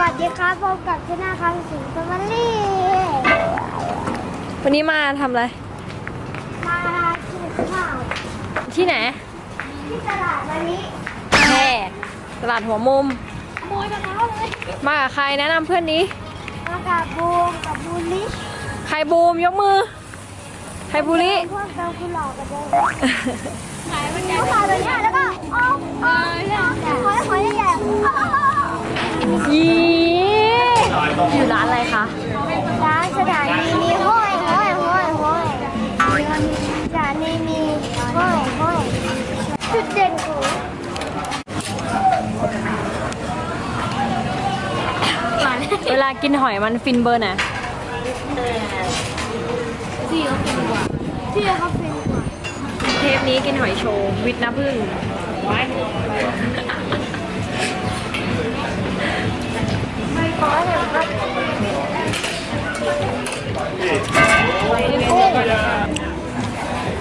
วัสดีครับพบกับชนะคำสิงห์แฟมิลี่วันนี้มาทำอะไร มากินข้าวที่ไหนที่ตลาดวันนี้แพร่ตลาดหัวมุม ขโมยกระเท้าเลยมากับใครแนะนำเพื่อนนี้ มากับบูมกับบูลลิชใครบูมยกมือ ใครบูลิพวกเราคุณหลอกกันเลยขายมันใหญ่ขายแบบนี้แล้วก็ ลากินหอยมันฟินเบอร์ไหนที่เขาเป็นกว่าที่เขาเป็นกว่า เทปนี้กินหอยโชว์วิทย์น้ำผึ้งขอให้แบบว่า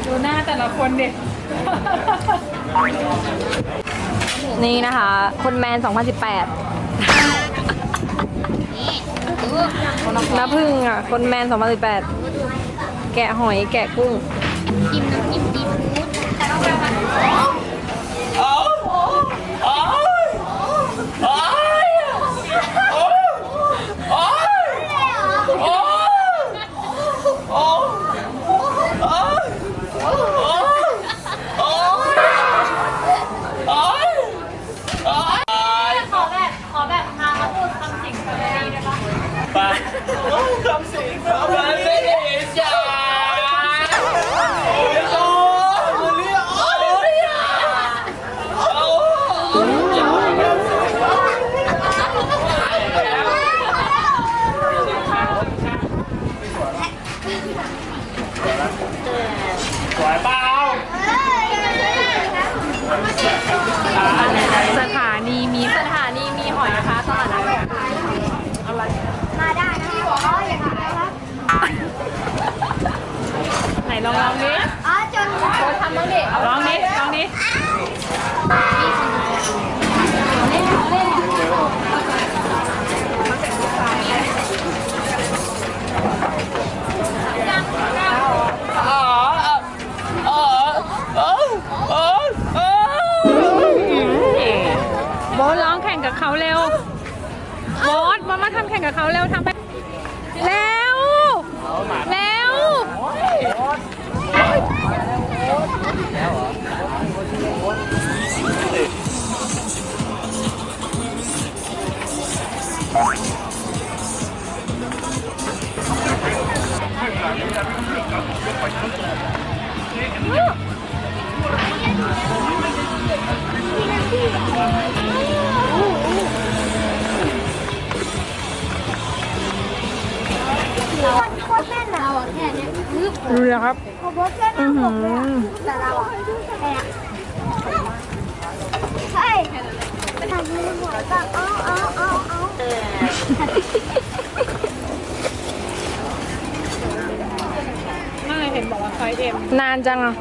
ดูหน้าแต่ละคนเด็กนี่นะคะ คนแมน 2018 น้ำผึ้งอะ คนแมน2018 แกะหอยแกะกุ้งไป โคตรแม่นเราอะแค่เนี้ยคือดูเลยครับพอโคตรแม่นนะผมเลยอะแต่เราอะแค่ใช่ทำมือหัวบ้างเอาเอาเอาเอานานจังอะ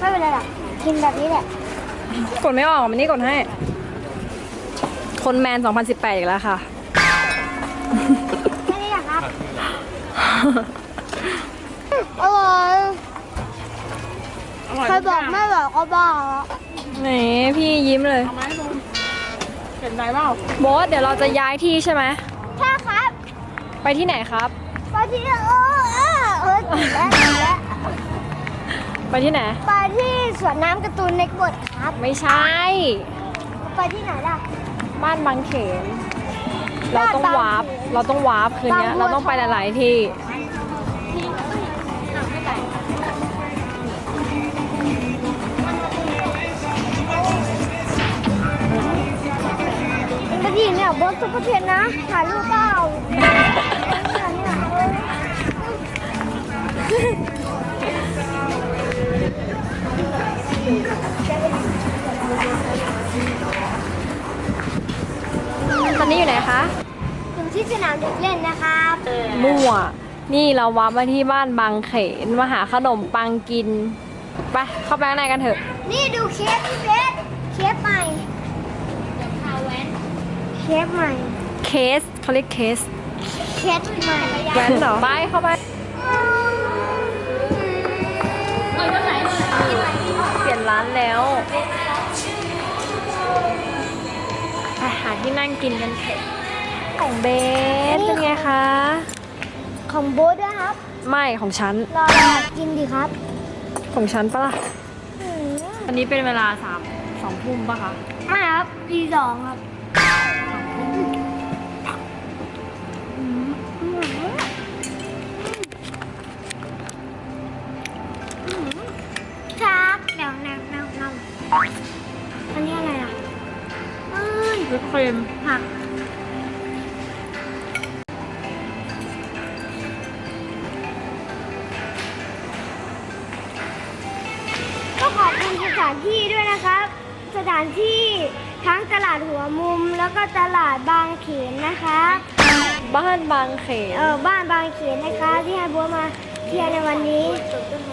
ไม่เป็นไรหรอกกินแบบนี้แหละ กดไม่ออกมันนี่กดให้ คนแมน 2018 อีกแล้วค่ะ แค่นี้แหละครับ อร่อยใครบอกไม่บอกก็บ้าแล้วไหนพี่ยิ้มเลยเห็นไหมเปล่าโบทเดี๋ยวเราจะย้ายที่ใช่ไหมใช่ครับ ไปที่ไหนครับ ไปที่เออเออเออติดแล้วติดแล้วไปที่ไหน ไปที่สวนน้ำการ์ตูนเน็กบดครับ ไม่ใช่ ไปที่ไหนล่ะ บ้านบางเขน เราต้องบ้านบางวาร์ปเขนเราต้องวาร์ปคืนเนี้ยบางบัวเราต้องไปหลาย ๆ ที่ เนี่ยบนซุปเปอร์เทนนะถ่ายรูปเปล่าเนี่ยเนี่ยเออตอนนี้อยู่ไหนคะถึงที่สนามเด็กเล่นนะครับมั่ว นี่เราวาร์ปมาที่บ้านบางเขนมาหาขนมปังกิน ไป เข้าไปข้างในกันเถอะ นี่ดูเคสพี่เพชร เคสใหม่เดี๋ยวพาแว้นฟใหม่ เคสเขาเรียกเคสเคสใหม่แว้นเหรอไปเข้าไปเปลี่ยนร้านแล้วไปหาที่นั่งกินกันเถอะของเบสเป็นไงคะ ของโบ๊ทด้วยครับ ไม่ของฉันรอกินดีครับ ของฉันปะล่ะอืมวันนี้เป็นเวลาสามสองทุ่มปะคะไม่ครับปีสองครับ อันนี้อะไรอะเอ้ยวิปครีมผักก็ขอบคุณสถานที่ด้วยนะครับ สถานที่ทั้งตลาดหัวมุมแล้วก็ตลาดบางเขนนะคะบ้านบางเขน เออบ้านบางเขนนะคะ ที่ให้บัวมาเที่ยวในวันนี้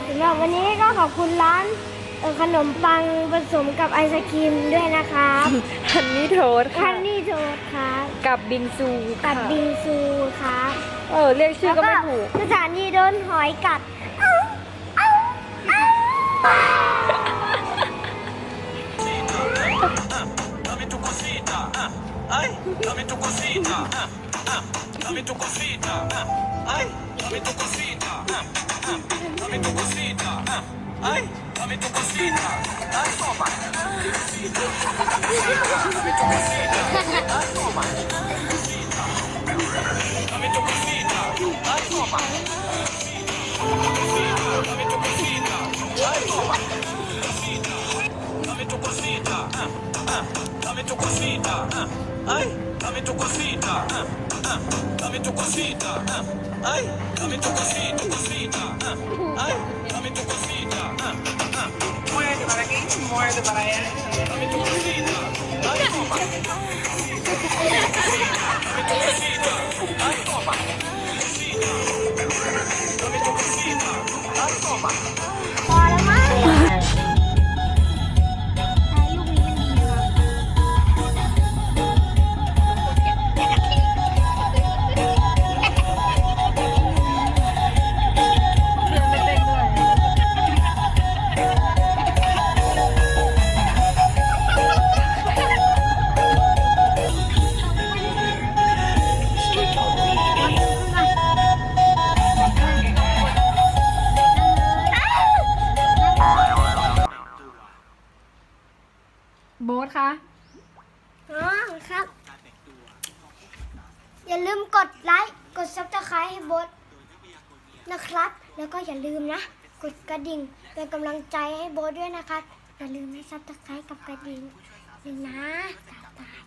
สำหรับวันนี้ก็ขอบคุณร้านเอ่อ ขนมปังผสมกับไอศครีมด้วยนะครับฮันนี่โทสคัค่ะนนี่โทษครับกับบิงซูกัค่ะบบิงซูครับเออเรียกชื่อก็ไม่ถูก สถานีโดนหอยกัดเอ้าเอ้าเอ้า Come tu cosina, toma. Come tu cosina, toma. Tu cosina, toma. Tu cosina, toma. Tu tu ai, come tu cosina, come tu ai, come tu cosina, ai, come tu. more, di ba kaya? กดไลค์ กดซับสไครต์ให้โบทนะครับ แล้วก็อย่าลืมนะ กดกระดิ่งเป็นกำลังใจให้โบสด้วยนะครับ อย่าลืมให้ซับสไครต์กับกระดิ่งเลยนะตาย